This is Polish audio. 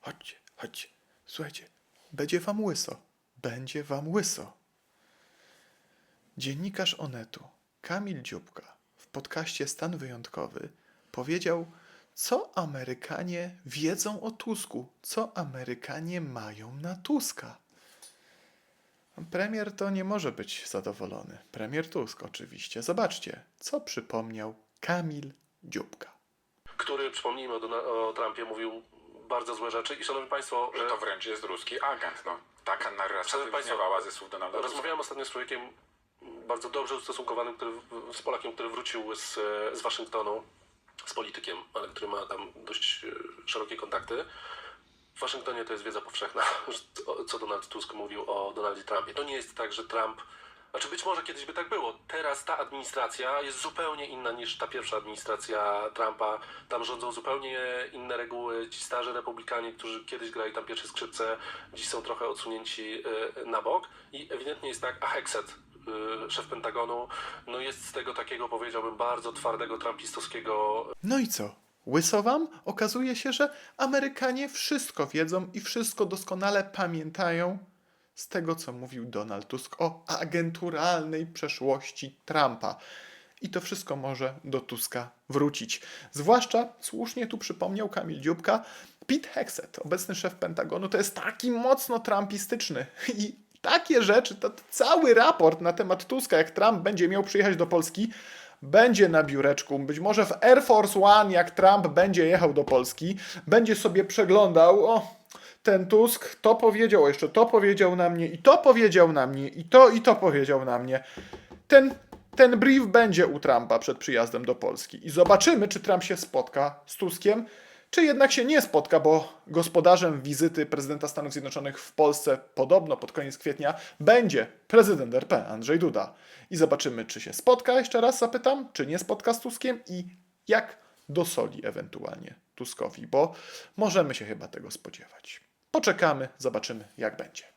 chodźcie, chodźcie. Słuchajcie, będzie wam łyso. Będzie wam łyso. Dziennikarz Onetu, Kamil Dziubka, w podcaście Stan Wyjątkowy powiedział, co Amerykanie wiedzą o Tusku, co Amerykanie mają na Tuska. Premier to nie może być zadowolony. Premier Tusk oczywiście. Zobaczcie, co przypomniał Kamil Dziubka. który, przypomnijmy, o, o Trumpie mówił bardzo złe rzeczy. I szanowni państwo, Że e, to wręcz jest ruski agent. No, taka narracja wybrzmiewała ze słów Donalda rozmawiałem ostatnio z człowiekiem bardzo dobrze ustosunkowanym, który, z Polakiem, który wrócił z, e, z Waszyngtonu, z politykiem, ale który ma tam dość e, szerokie kontakty. W Waszyngtonie to jest wiedza powszechna, co Donald Tusk mówił o Donaldzie Trumpie. To nie jest tak, że Trump. Znaczy być może kiedyś by tak było. Teraz ta administracja jest zupełnie inna niż ta pierwsza administracja Trumpa. Tam rządzą zupełnie inne reguły. Ci starzy republikanie, którzy kiedyś grali tam pierwsze skrzypce, dziś są trochę odsunięci e, na bok. I ewidentnie jest tak, a Hexet, e, szef Pentagonu, no jest z tego takiego, powiedziałbym, bardzo twardego, trumpistowskiego No i co? Łyso wam? Okazuje się, że Amerykanie wszystko wiedzą i wszystko doskonale pamiętają z tego, co mówił Donald Tusk o agenturalnej przeszłości Trumpa. I to wszystko może do Tuska wrócić. Zwłaszcza, słusznie tu przypomniał Kamil Dziubka, Pete Hexet, obecny szef Pentagonu, to jest taki mocno trumpistyczny. I takie rzeczy, to cały raport na temat Tuska, jak Trump będzie miał przyjechać do Polski, będzie na biureczku, być może w Air Force One, jak Trump będzie jechał do Polski, będzie sobie przeglądał, o, ten Tusk to powiedział, jeszcze to powiedział na mnie, i to powiedział na mnie, i to, i to powiedział na mnie. Ten, ten brief będzie u Trumpa przed przyjazdem do Polski. I zobaczymy, czy Trump się spotka z Tuskiem, czy jednak się nie spotka, bo gospodarzem wizyty prezydenta Stanów Zjednoczonych w Polsce podobno pod koniec kwietnia będzie prezydent RP Andrzej Duda. I zobaczymy, czy się spotka, jeszcze raz zapytam, czy nie spotka z Tuskiem i jak dosoli ewentualnie Tuskowi, bo możemy się chyba tego spodziewać. Poczekamy, zobaczymy, jak będzie.